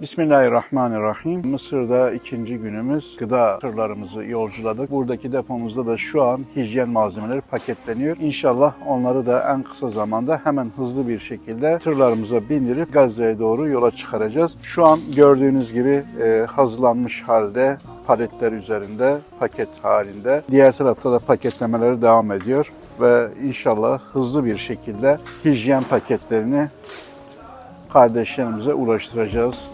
Bismillahirrahmanirrahim. Mısır'da ikinci günümüz gıda tırlarımızı yolculadık. Buradaki depomuzda da şu an hijyen malzemeleri paketleniyor. İnşallah onları da en kısa zamanda hemen hızlı bir şekilde tırlarımıza bindirip Gazze'ye doğru yola çıkaracağız. Şu an gördüğünüz gibi e, hazırlanmış halde paletler üzerinde paket halinde. Diğer tarafta da paketlemeleri devam ediyor ve inşallah hızlı bir şekilde hijyen paketlerini kardeşlerimize ulaştıracağız.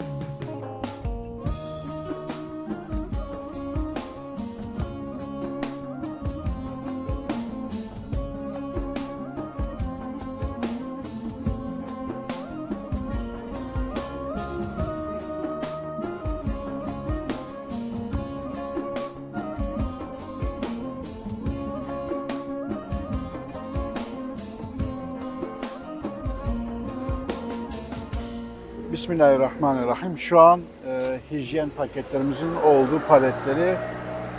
Bismillahirrahmanirrahim. Şu an e, hijyen paketlerimizin olduğu paletleri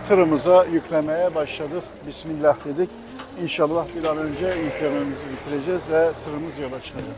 tırımıza yüklemeye başladık. Bismillah dedik. İnşallah bir an önce yüklememizi bitireceğiz ve tırımız yola çıkacak.